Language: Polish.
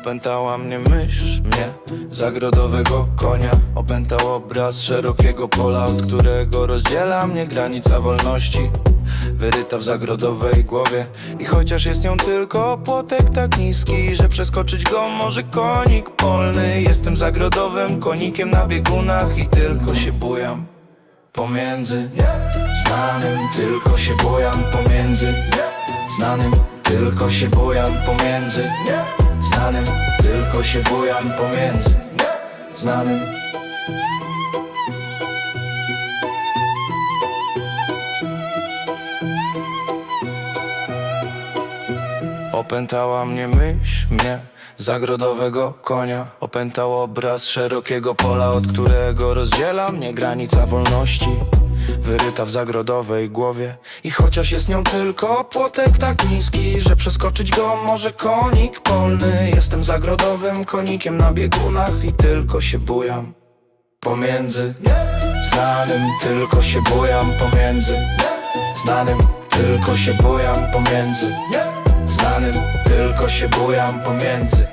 Opętała mnie myśl, mnie Zagrodowego konia. Opętał obraz szerokiego pola Od którego rozdziela mnie granica wolności. Wyryta w zagrodowej głowie. I chociaż jest nią tylko płotek tak niski Że przeskoczyć go może konik polny. Jestem zagrodowym konikiem na biegunach I tylko się bujam. Pomiędzy Znanym tylko się bujam. Pomiędzy Znanym tylko się bujam pomiędzy Znanym. Tylko się bujam pomiędzy Znanym. Opętała mnie myśl, mnie Zagrodowego konia. Opętał obraz szerokiego pola Od którego rozdziela mnie granica wolności Wyryta w zagrodowej głowie. I chociaż jest nią tylko płotek tak niski Że przeskoczyć go może konik polny. Jestem zagrodowym konikiem na biegunach I tylko się bujam. Pomiędzy Znanym tylko się bujam. Pomiędzy Znanym tylko się bujam. Pomiędzy Znanym tylko się bujam. Pomiędzy